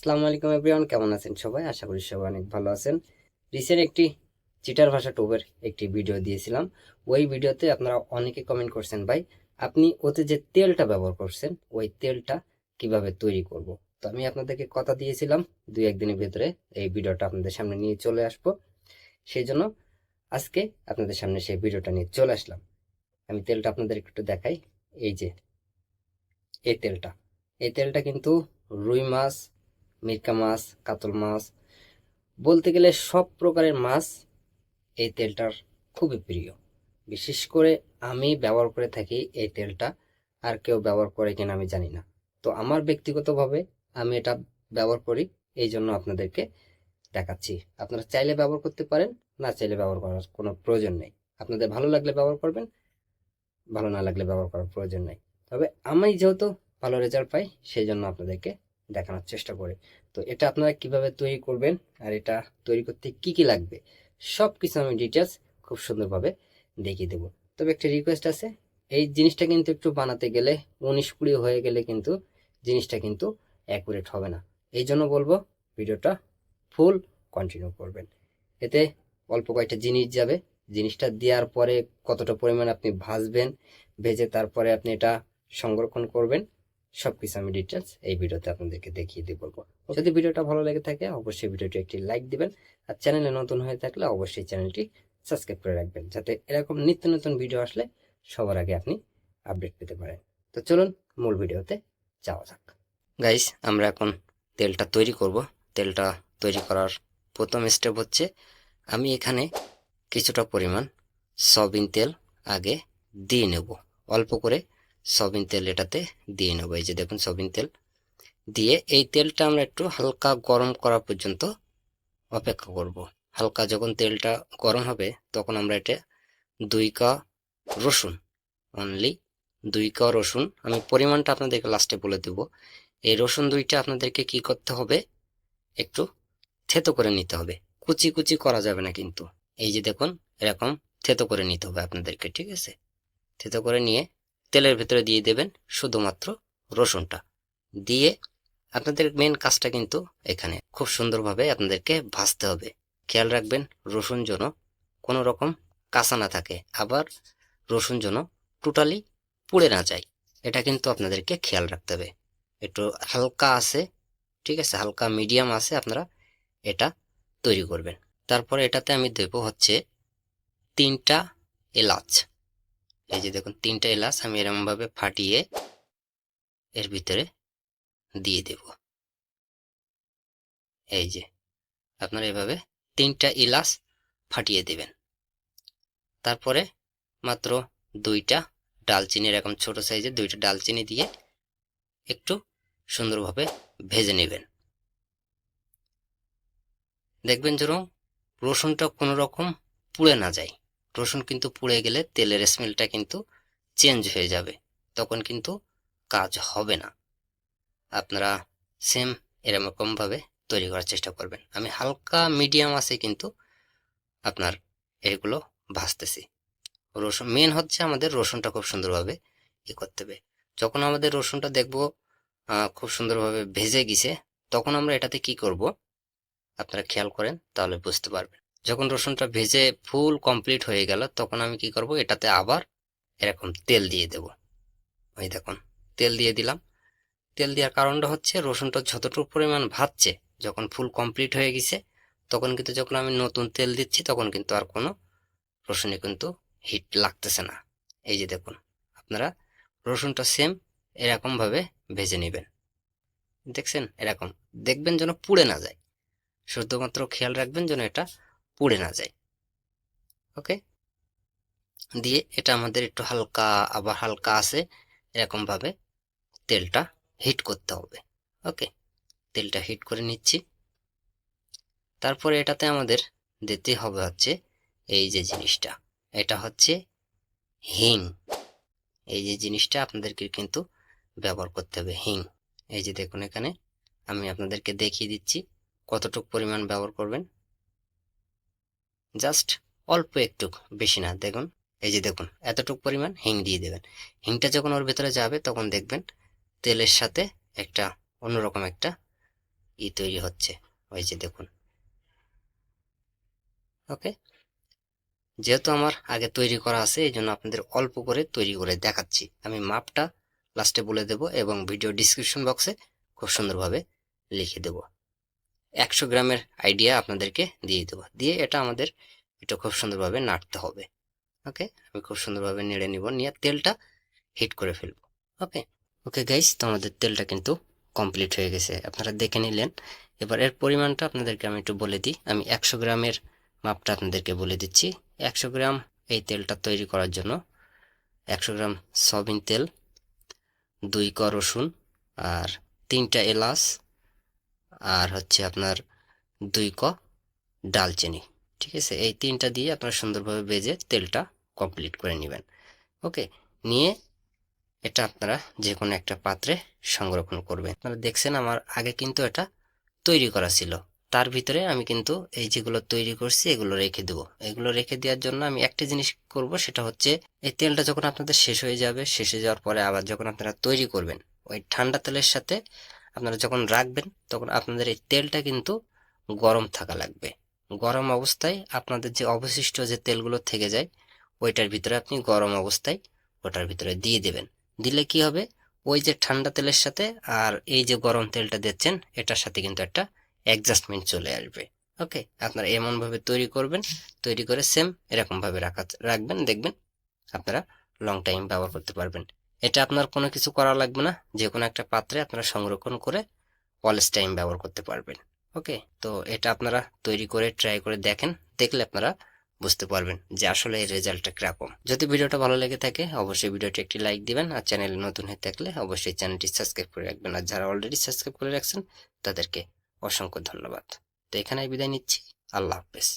আসসালামু আলাইকুম এভরিওয়ান, কেমন আছেন সবাই? আশা করি সবাই অনেক ভালো আছেন। রিসেন্ট একটি চিটার ভাষা টুবের একটি ভিডিও দিয়েছিলাম। ওই ভিডিওতে আপনারা অনেকে কমেন্ট করছেন, ভাই, আপনি ওতে যে তেলটা ব্যবহার করছেন, ওই তেলটা কীভাবে তৈরি করব? তো আমি আপনাদেরকে কথা দিয়েছিলাম দুই একদিনের ভিতরে এই ভিডিওটা আপনাদের সামনে নিয়ে চলে আসব। সেই জন্য আজকে আপনাদের সামনে সেই ভিডিওটা নিয়ে চলে আসলাম। আমি তেলটা আপনাদের একটু দেখাই। এই যে, এই তেলটা। এই তেলটা কিন্তু রুই মাছ মিরকা মাছ, কাতল মাছ। বলতে গেলে সব প্রকারের মাছ এই তেলটার খুবই প্রিয়। বিশেষ করে আমি ব্যবহার করে থাকি এই তেলটা, আর কেউ ব্যবহার করে কিনা আমি জানি না। তো আমার ব্যক্তিগতভাবে আমি এটা ব্যবহার করি, এই জন্য আপনাদেরকে দেখাচ্ছি। আপনারা চাইলে ব্যবহার করতে পারেন, না চাইলে ব্যবহার করার কোনো প্রয়োজন নেই। আপনাদের ভালো লাগলে ব্যবহার করবেন, ভালো না লাগলে ব্যবহার করার প্রয়োজন নেই। তবে আমি যেহেতু ভালো রেজাল্ট পাই, সেই জন্য আপনাদেরকে দেখানোর চেষ্টা করে। তো এটা আপনারা কীভাবে তৈরি করবেন আর এটা তৈরি করতে কি কি লাগবে সব কিছু আমি ডিটেলস খুব সুন্দরভাবে দেখিয়ে দেবো। তবে একটা রিকোয়েস্ট আছে, এই জিনিসটা কিন্তু একটু বানাতে গেলে, উনিশ কুড়ি হয়ে গেলে কিন্তু জিনিসটা কিন্তু অ্যাকুরেট হবে না। এই জন্য বলব, ভিডিওটা ফুল কন্টিনিউ করবেন। এতে অল্প কয়েকটা জিনিস যাবে। জিনিসটা দেওয়ার পরে কতটা পরিমাণ আপনি ভাজবেন, ভেজে তারপরে আপনি এটা সংরক্ষণ করবেন। সবকিছু আমি ডিটেলস এই ভিডিওতে আপনাদেরকে দেখিয়ে দিয়ে বলব। যদি ভিডিওটা ভালো লেগে থাকে, অবশ্যই ভিডিওটি একটি লাইক দিবেন আর চ্যানেলে নতুন হয়ে থাকলে অবশ্যই চ্যানেলটি সাবস্ক্রাইব করে রাখবেন যাতে এরকম নিত্য নতুন ভিডিও আসলে সবার আগে আপনি আপডেট পেতে পারেন। তো চলুন মূল ভিডিওতে যাওয়া যাক। গাইস আমরা এখন তেলটা তৈরি করব। তেলটা তৈরি করার প্রথম স্টেপ হচ্ছে, আমি এখানে কিছুটা পরিমাণ সয়াবিন তেল আগে দিয়ে নেব। অল্প করে সয়াবিন তেল এটাতে দিয়ে নেব। এই যে দেখুন সয়াবিন তেল। দিয়ে এই তেলটা আমরা একটু হালকা গরম করা পর্যন্ত অপেক্ষা করব। হালকা যখন তেলটা গরম হবে, তখন আমরা এটা দুই কা রসুন অনলি দুই কা রসুন। আমি পরিমাণটা আপনাদেরকে লাস্টে বলে দেব। এই রসুন দুইটা আপনাদেরকে কি করতে হবে? একটু থেতো করে নিতে হবে। কুচি কুচি করা যাবে না কিন্তু। এই যে দেখুন, এরকম থেতো করে নিতে হবে আপনাদেরকে, ঠিক আছে? থেতো করে নিয়ে তেলের ভেতরে দিয়ে দেবেন শুধুমাত্র রসুনটা। দিয়ে আপনাদের মেন কাজটা কিন্তু এখানে। খুব সুন্দরভাবে আপনাদেরকে ভাজতে হবে। খেয়াল রাখবেন, রসুন যেন কোনো রকম কাঁচা না থাকে, আবার রসুন যেন টোটালি পুড়ে না যায়। এটা কিন্তু আপনাদেরকে খেয়াল রাখতে হবে। একটু হালকা আছে, ঠিক আছে, হালকা মিডিয়াম আছে, আপনারা এটা তৈরি করবেন। তারপরে এটাতে আমি দেব হচ্ছে তিনটা এলাচ। এই যে দেখুন, তিনটা এলাচ আমি এরকমভাবে ফাটিয়ে এর ভিতরে দিয়ে দেব। এই যে, আপনারা এভাবে তিনটা এলাচ ফাটিয়ে দেবেন। তারপরে মাত্র দুইটা ডালচিনি, এরকম ছোট সাইজের দুইটা ডালচিনি দিয়ে একটু সুন্দরভাবে ভেজে নেবেন। দেখবেন যেন রসুনটা কোনো রকম পুড়ে না যায়। রসুন কিন্তু পুড়ে গেলে তেলের স্মেলটা কিন্তু চেঞ্জ হয়ে যাবে, তখন কিন্তু কাজ হবে না। আপনারা সেম এরকমভাবে তৈরি করার চেষ্টা করবেন। আমি হালকা মিডিয়াম আছে কিন্তু আপনার এগুলো ভাজতেছি। রসুন মেন হচ্ছে আমাদের রসুনটা খুব সুন্দরভাবে ই করতে হবে। যখন আমাদের রসুনটা দেখব খুব সুন্দরভাবে ভেজে গেছে, তখন আমরা এটাতে কি করব? আপনারা খেয়াল করেন, তাহলে বুঝতে পারবেন। যখন রসুনটা ভেজে ফুল কমপ্লিট হয়ে গেল, তখন আমি কি করব? এটাতে আবার এরকম তেল দিয়ে দেব। ওই দেখুন, তেল দিয়ে দিলাম। তেল দেওয়ার কারণটা হচ্ছে রসুনটা যতটুকু পরিমাণ ভাজছে, যখন ফুল কমপ্লিট হয়ে গেছে, তখন কিন্তু যখন আমি নতুন তেল দিচ্ছি, তখন কিন্তু আর কোনো রসুনে কিন্তু হিট লাগতেছে না। এই যে দেখুন, আপনারা রসুনটা সেম এরকমভাবে ভেজে নেবেন। দেখছেন? এরকম। দেখবেন যেন পুড়ে না যায়। শুধুমাত্র খেয়াল রাখবেন যেন এটা পুড়ে না যায়। ওকে দিয়ে এটা আমাদের একটু হালকা, আবার হালকা আছে এরকম ভাবে তেলটা হিট করতে হবে। ওকে তেলটা হিট করে নিচ্ছি। তারপরে এটাতে আমাদের দিতে হবে হচ্ছে এই যে জিনিসটা। এটা হচ্ছে হিং। এই যে জিনিসটা আপনাদেরকে কিন্তু ব্যবহার করতে হবে, হিং। এই যে দেখুন এখানে, আমি আপনাদেরকে দেখিয়ে দিচ্ছি কতটুক পরিমাণ ব্যবহার করবেন। জাস্ট অল্প একটু বেশি না, দেখুন, এই যে দেখুন, এতটুক পরিমাণ হিং দিয়ে দেবেন। হিংটা যখন ওর ভেতরে যাবে, তখন দেখবেন তেলের সাথে একটা অন্যরকম একটা ই তৈরি হচ্ছে, ওই যে দেখুন। ওকে? যেহেতু আমার আগে তৈরি করা আছে, এই জন্য আপনাদের অল্প করে তৈরি করে দেখাচ্ছি। আমি মাপটা লাস্টে বলে দেব এবং ভিডিও ডিসক্রিপশন বক্সে খুব সুন্দরভাবে লিখে দেব। একশো গ্রামের আইডিয়া আপনাদেরকে দিয়ে দেবো। দিয়ে এটা আমাদের এটা খুব সুন্দরভাবে নাড়তে হবে। ওকে আমি খুব সুন্দরভাবে নেড়ে নিব, নিয়ে তেলটা হিট করে ফেলব। ওকে ওকে গাইস তো আমাদের তেলটা কিন্তু কমপ্লিট হয়ে গেছে। আপনারা দেখে নিলেন। এবার এর পরিমাণটা আপনাদেরকে আমি একটু বলে দিই। আমি একশো গ্রামের মাপটা আপনাদেরকে বলে দিচ্ছি। একশো গ্রাম এই তেলটা তৈরি করার জন্য একশো গ্রাম সয়াবিন তেল, দুই ক রসুন আর তিনটা এলাচ আর হচ্ছে আপনার দুই ক ডালচিনি, ঠিক আছে? এই তিনটা দিয়ে আপনারা সুন্দরভাবে বেজে তেলটা কমপ্লিট করে নেবেন। ওকে, নিয়ে এটা আপনারা যে কোনো একটা পাত্রে সংরক্ষণ করবেন। আপনারা দেখছেন আমার আগে কিন্তু এটা তৈরি করা ছিল। তার ভিতরে আমি কিন্তু এই যেগুলো তৈরি করছি এগুলো রেখে দেবো। এগুলো রেখে দেওয়ার জন্য আমি একটা জিনিস করব, সেটা হচ্ছে এই তেলটা যখন আপনাদের শেষ হয়ে যাবে, শেষ হয়ে যাওয়ার পরে আবার যখন আপনারা তৈরি করবেন, ওই ঠান্ডা তেলের সাথে আপনারা যখন রাখবেন, তখন আপনাদের এই তেলটা কিন্তু গরম থাকা লাগবে। গরম অবস্থায় আপনাদের যে অবশিষ্ট যে তেলগুলো থেকে যায়, ওইটার ভিতরে আপনি গরম অবস্থায় ওটার ভিতরে দিয়ে দেবেন। দিলে কি হবে? ওই যে ঠান্ডা তেলের সাথে আর এই যে গরম তেলটা দিচ্ছেন, এটার সাথে কিন্তু একটা অ্যাডজাস্টমেন্ট চলে আসবে। ওকে? আপনারা এমনভাবে তৈরি করবেন, তৈরি করে সেম এরকমভাবে রাখা, রাখবেন, দেখবেন আপনারা লং টাইম ব্যবহার করতে পারবেন। এটা আপনার কোনো কিছু করা লাগবে না। যে কোনো একটা পাত্রে আপনারা সংরক্ষণ করে অলস টাইম ব্যবহার করতে পারবেন। ওকে? তো এটা আপনারা তৈরি করে ট্রাই করে দেখেন। দেখলে আপনারা বুঝতে পারবেন যে আসলে এই রেজাল্টটা কীরকম। যদি ভিডিওটা ভালো লেগে থাকে, অবশ্যই ভিডিওটি একটি লাইক দিবেন। আর চ্যানেলে নতুন হয়ে থাকলে অবশ্যই চ্যানেলটি সাবস্ক্রাইব করে রাখবেন। আর যারা অলরেডি সাবস্ক্রাইব করে রাখছেন, তাদেরকে অসংখ্য ধন্যবাদ। তো এখানে বিদায় নিচ্ছি। আল্লাহ হাফেজ।